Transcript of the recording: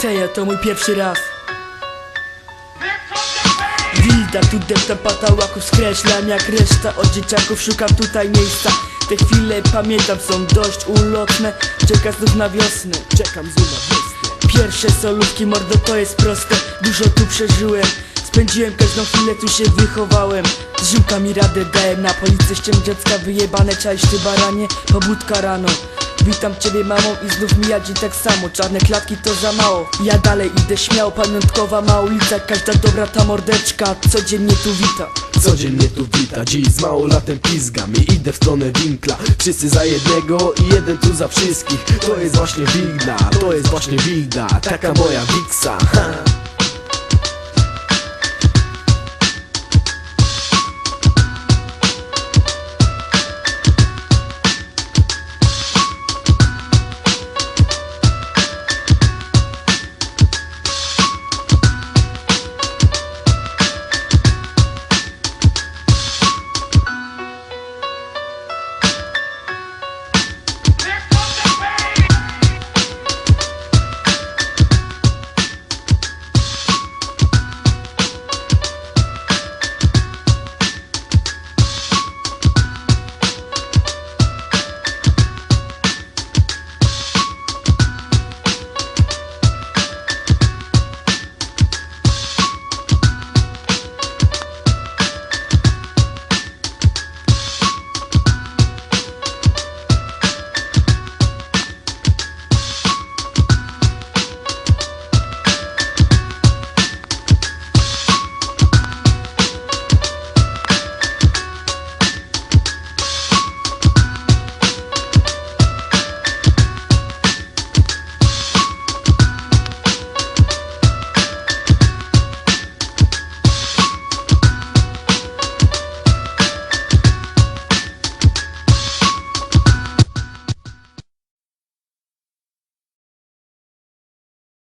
Teja to mój pierwszy raz. Wilda, tu deptam patałaków skreślam jak reszta Od dzieciaków szukam tutaj miejsca. Te chwile pamiętam są dość ulotne. Czekam znów na wiosnę Czekam znów na wiosnę. Pierwsze solówki mordo to jest proste. Dużo tu przeżyłem. Spędziłem każdą chwilę, tu się wychowałem. Z ziomkami radę dałem na policję ściem dziecka wyjebane Czaisz ty baranie, pobudka rano Witam ciebie mamą i znów mija dzień tak samo. Czarne klatki to za mało. Ja dalej idę śmiało, pamiątkowa ma ulica Każda dobra ta mordeczka. Codziennie tu wita. Codziennie tu wita, dziś z małolatem pizgam I idę w stronę winkla. Wszyscy za jednego i jeden tu za wszystkich. To jest właśnie Wilda, to jest właśnie Wilda Taka moja wiksa ha.